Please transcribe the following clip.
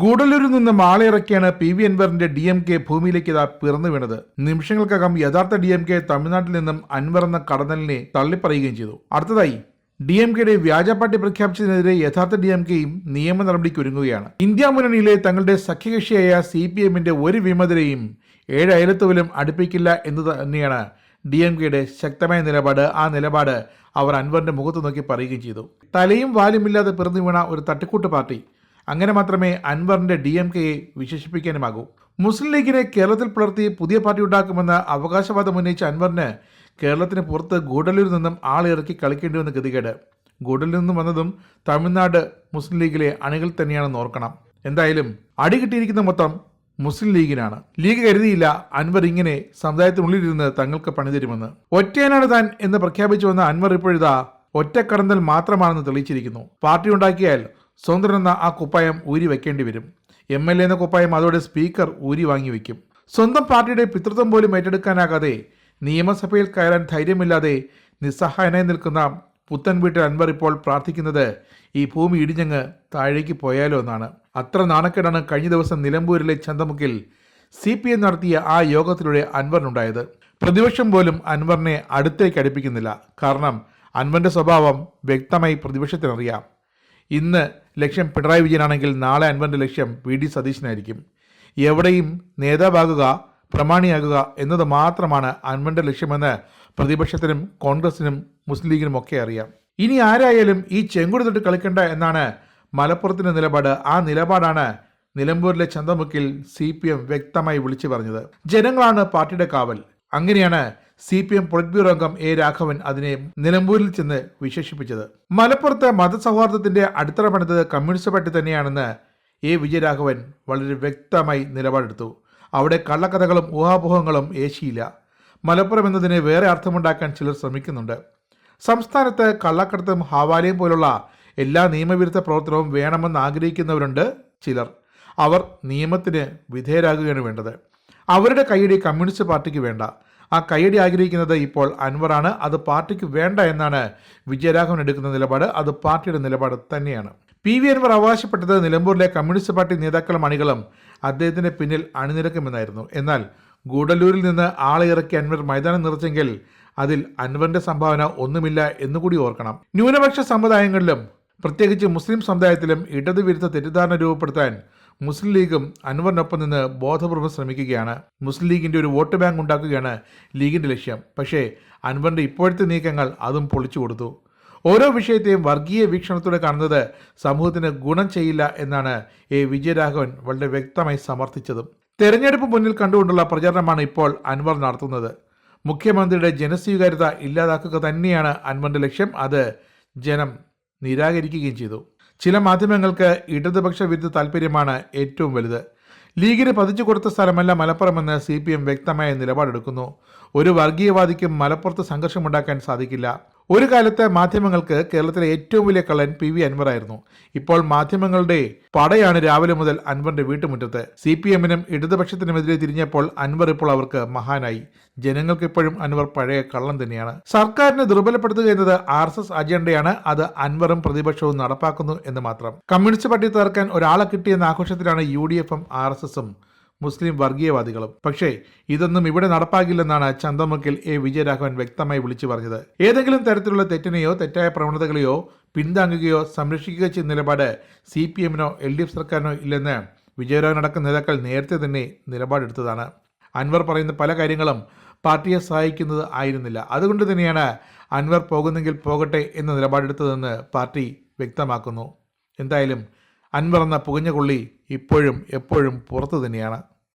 ഗൂഡല്ലൂരിൽ നിന്ന് മാളയിറക്കിയാണ് P V അൻവറിന്റെ ഡി എം കെ ഭൂമിയിലേക്ക് പിറന്നു വീണത്. നിമിഷങ്ങൾക്കകം യഥാർത്ഥ ഡി എം കെ തമിഴ്നാട്ടിൽ നിന്നും അൻവർ എന്ന കടന്നലിനെ തള്ളിപ്പറയുകയും ചെയ്തു. അടുത്തതായി ഡി എം കെയുടെ വ്യാജ പാർട്ടി പ്രഖ്യാപിച്ചതിനെതിരെ യഥാർത്ഥ ഡി എം കെയും നിയമ നടപടിക്ക് ഒരുങ്ങുകയാണ്. ഇന്ത്യ മുന്നണിയിലെ തങ്ങളുടെ സഖ്യകക്ഷിയായ സി പി എമ്മിന്റെ ഒരു വിമതരെയും ഏഴ് അയലത്തുവിലും അടുപ്പിക്കില്ല എന്ന് തന്നെയാണ് ഡി എം കെയുടെ ശക്തമായ നിലപാട്. ആ നിലപാട് അവർ അൻവറിന്റെ മുഖത്ത് നോക്കി പറയുകയും ചെയ്തു. തലയും വാലുമില്ലാതെ പിറന്നു വീണ ഒരു തട്ടിക്കൂട്ട് പാർട്ടി അങ്ങനെ മാത്രമേ അൻവറിന്റെ ഡി എം കെയെ വിശേഷിപ്പിക്കാനുമാകൂ. മുസ്ലിം ലീഗിനെ കേരളത്തിൽ പുലർത്തി പുതിയ പാർട്ടി ഉണ്ടാക്കുമെന്ന അവകാശവാദം ഉന്നയിച്ച അൻവറിന് കേരളത്തിന് പുറത്ത് ഗൂഡല്ലൂരിൽ നിന്നും ആളിറക്കി കളിക്കേണ്ടി വന്ന ഗതികേട്. ഗൂഡലിൽ നിന്നും വന്നതും തമിഴ്നാട് മുസ്ലിം ലീഗിലെ അണികൾ തന്നെയാണെന്ന് ഓർക്കണം. എന്തായാലും അടി കിട്ടിയിരിക്കുന്ന മൊത്തം മുസ്ലിം ലീഗിനാണ്. ലീഗ് കരുതിയില്ല അൻവർ ഇങ്ങനെ സമുദായത്തിനുള്ളിലിരുന്ന് തങ്ങൾക്ക് പണിതരുമെന്ന് ഒറ്റയനാണ് താൻ എന്ന് പ്രഖ്യാപിച്ചു വന്ന അൻവർ ഇപ്പോഴിതാ ഒറ്റക്കടന്തൽ മാത്രമാണെന്ന് തെളിയിച്ചിരിക്കുന്നു. പാർട്ടി ഉണ്ടാക്കിയാൽ സ്വതന്ത്രൻ എന്ന ആ കുപ്പായം ഊരി വെക്കേണ്ടി വരും. എം എൽ എ എന്ന കുപ്പായം അതോടെ സ്പീക്കർ ഊരി വാങ്ങി വെക്കും. സ്വന്തം പാർട്ടിയുടെ പിതൃത്വം പോലും ഏറ്റെടുക്കാനാകാതെ നിയമസഭയിൽ കയറാൻ ധൈര്യമില്ലാതെ നിസ്സഹായനായി നിൽക്കുന്ന പുത്തൻ വീട്ടിൽ അൻവർ ഇപ്പോൾ പ്രാർത്ഥിക്കുന്നത് ഈ ഭൂമി ഇടിഞ്ഞങ്ങ് താഴേക്ക് പോയാലോ എന്നാണ്. അത്ര നാണക്കേടാണ് കഴിഞ്ഞ ദിവസം നിലമ്പൂരിലെ ചന്തമുക്കിൽ സി പി എം നടത്തിയ ആ യോഗത്തിലൂടെ അൻവറിനുണ്ടായത്. പ്രതിപക്ഷം പോലും അൻവറിനെ അടുത്തേക്ക് അടുപ്പിക്കുന്നില്ല. കാരണം അൻവറിന്റെ സ്വഭാവം വ്യക്തമായി പ്രതിപക്ഷത്തിനറിയാം. ഇന്ന് ലക്ഷ്യം പിണറായി വിജയനാണെങ്കിൽ നാളെ അൻവറിന്റെ ലക്ഷ്യം വി ഡി സതീശനായിരിക്കും. എവിടെയും നേതാവാകുക പ്രമാണിയാകുക എന്നത് മാത്രമാണ് അൻവറിന്റെ ലക്ഷ്യമെന്ന് പ്രതിപക്ഷത്തിനും കോൺഗ്രസിനും മുസ്ലിം ലീഗിനും ഒക്കെ അറിയാം. ഇനി ആരായാലും ഈ ചെങ്കുടി തൊട്ട് കളിക്കണ്ട എന്നാണ് മലപ്പുറത്തിന്റെ നിലപാട്. ആ നിലപാടാണ് നിലമ്പൂരിലെ ചന്തമുക്കിൽ സി പി എം വ്യക്തമായി വിളിച്ചു പറഞ്ഞത്. ജനങ്ങളാണ് പാർട്ടിയുടെ കാവൽ. അങ്ങനെയാണ് C P M polit bureau അംഗം എ രാഘവൻ അതിനെ നിലമ്പൂരിൽ ചെന്ന് വിശേഷിപ്പിച്ചത്. മലപ്പുറത്ത് മതസൗഹാർദ്ദത്തിന്റെ അടിത്തറ പണിതത് കമ്മ്യൂണിസ്റ്റ് പാർട്ടി തന്നെയാണെന്ന് എ വിജയരാഘവൻ വളരെ വ്യക്തമായി നിലപാടെടുത്തു. അവിടെ കള്ളക്കഥകളും ഊഹാപോഹങ്ങളും ഏശിയില്ല. മലപ്പുറം എന്നതിന് വേറെ അർത്ഥമുണ്ടാക്കാൻ ചിലർ ശ്രമിക്കുന്നുണ്ട്. സംസ്ഥാനത്ത് കള്ളക്കടത്തും ഹവാലയും പോലുള്ള എല്ലാ നിയമവിരുദ്ധ പ്രവർത്തനവും വേണമെന്ന് ആഗ്രഹിക്കുന്നവരുണ്ട് ചിലർ. അവർ നിയമത്തിന് വിധേയരാകുകയാണ് വേണ്ടത്. അവരുടെ കൈയടി കമ്മ്യൂണിസ്റ്റ് പാർട്ടിക്ക് വേണ്ട. ആ കൈയടി ആഗ്രഹിക്കുന്നത് ഇപ്പോൾ അൻവറാണ്. അത് പാർട്ടിക്ക് വേണ്ട എന്നാണ് വിജയരാഘവൻ എടുക്കുന്ന നിലപാട്. അത് പാർട്ടിയുടെ നിലപാട് തന്നെയാണ്. പി വി അൻവർ അവകാശപ്പെട്ടത് നിലമ്പൂരിലെ കമ്മ്യൂണിസ്റ്റ് പാർട്ടി നേതാക്കളും അണികളും അദ്ദേഹത്തിന്റെ പിന്നിൽ അണിനിരക്കുമെന്നായിരുന്നു. എന്നാൽ ഗൂഡല്ലൂരിൽ നിന്ന് ആളെ ഇറക്കി അൻവർ മൈതാനം നിറച്ചെങ്കിൽ അതിൽ അൻവറിന്റെ സംഭാവന ഒന്നുമില്ല എന്നുകൂടി ഓർക്കണം. ന്യൂനപക്ഷ സമുദായങ്ങളിലും പ്രത്യേകിച്ച് മുസ്ലിം സമുദായത്തിലും ഇടതുവിരുദ്ധ തെറ്റിദ്ധാരണ രൂപപ്പെടുത്താൻ മുസ്ലിം ലീഗും അൻവറിനൊപ്പം നിന്ന് ബോധപൂർവം ശ്രമിക്കുകയാണ്. മുസ്ലിം ലീഗിന്റെ ഒരു വോട്ട് ബാങ്ക് ഉണ്ടാക്കുകയാണ് ലീഗിന്റെ ലക്ഷ്യം. പക്ഷേ അൻവറിന്റെ ഇപ്പോഴത്തെ നീക്കങ്ങൾ അതും പൊളിച്ചു കൊടുത്തു. ഓരോ വിഷയത്തെയും വർഗീയ വീക്ഷണത്തോടെ കാണുന്നത് സമൂഹത്തിന് ഗുണം ചെയ്യില്ല എന്നാണ് എ. വിജയരാഘവൻ വളരെ വ്യക്തമായി സമർത്ഥിച്ചതും. തെരഞ്ഞെടുപ്പ് മുന്നിൽ കണ്ടുകൊണ്ടുള്ള പ്രചാരണമാണ് ഇപ്പോൾ അൻവർ നടത്തുന്നത്. മുഖ്യമന്ത്രിയുടെ ജനസ്വീകാര്യത ഇല്ലാതാക്കുക തന്നെയാണ് അൻവറിന്റെ ലക്ഷ്യം. അത് ജനം നിരാകരിക്കുകയും ചെയ്തു. ചില മാധ്യമങ്ങൾക്ക് ഇടതുപക്ഷ വിരുദ്ധ താല്പര്യമാണ് ഏറ്റവും വലുത്. ലീഗിന് പതിച്ചു കൊടുത്ത സ്ഥലമല്ല മലപ്പുറമെന്ന് സി പി എം വ്യക്തമായ നിലപാടെടുക്കുന്നു. ഒരു വർഗീയവാദിക്കും മലപ്പുറത്ത് സംഘർഷമുണ്ടാക്കാൻ സാധിക്കില്ല. ഒരു കാലത്ത് മാധ്യമങ്ങൾക്ക് കേരളത്തിലെ ഏറ്റവും വലിയ കള്ളൻ പി വി അൻവറായിരുന്നു ഇപ്പോൾ മാധ്യമങ്ങളുടെ പടയാണ് രാവിലെ മുതൽ അൻവറിന്റെ വീട്ടുമുറ്റത്ത്. സി പി എമ്മിനും ഇടതുപക്ഷത്തിനുമെതിരെ തിരിഞ്ഞപ്പോൾ അൻവർ ഇപ്പോൾ അവർക്ക് മഹാനായി. ജനങ്ങൾക്ക് ഇപ്പോഴും അൻവർ പഴയ കള്ളൻ തന്നെയാണ്. സർക്കാരിനെ ദുർബലപ്പെടുത്തുക എന്നത് ആർ എസ് എസ് അജണ്ടയാണ്. അത് അൻവറും പ്രതിപക്ഷവും നടപ്പാക്കുന്നു എന്ന് മാത്രം. കമ്മ്യൂണിസ്റ്റ് പാർട്ടി തകർക്കാൻ ഒരാളെ കിട്ടിയെന്ന ആഘോഷത്തിലാണ് യു ഡി എഫും ആർ എസ് എസും മുസ്ലിം വർഗീയവാദികളും. പക്ഷേ ഇതൊന്നും ഇവിടെ നടപ്പാകില്ലെന്നാണ് ചന്തമുക്കിൽ എ. വിജയരാഘവൻ വ്യക്തമായി വിളിച്ചു പറഞ്ഞത്. ഏതെങ്കിലും തരത്തിലുള്ള തെറ്റിനെയോ തെറ്റായ പ്രവണതകളെയോ പിന്താങ്ങുകയോ സംരക്ഷിക്കുകയോ ചെയ്യുന്ന നിലപാട് സി പി എമ്മിനോ എൽ ഡി എഫ് സർക്കാരിനോ ഇല്ലെന്ന് വിജയരാഘവൻ അടക്കം നേതാക്കൾ നേരത്തെ തന്നെ നിലപാടെടുത്തതാണ്. അൻവർ പറയുന്ന പല കാര്യങ്ങളും പാർട്ടിയെ സഹായിക്കുന്നത് ആയിരുന്നില്ല. അതുകൊണ്ട് തന്നെയാണ് അൻവർ പോകുന്നെങ്കിൽ പോകട്ടെ എന്ന നിലപാടെടുത്തതെന്ന് പാർട്ടി വ്യക്തമാക്കുന്നു. എന്തായാലും അൻവർ എന്ന പുകഞ്ഞ കൊള്ളി ഇപ്പോഴും എപ്പോഴും പുറത്തു തന്നെയാണ്.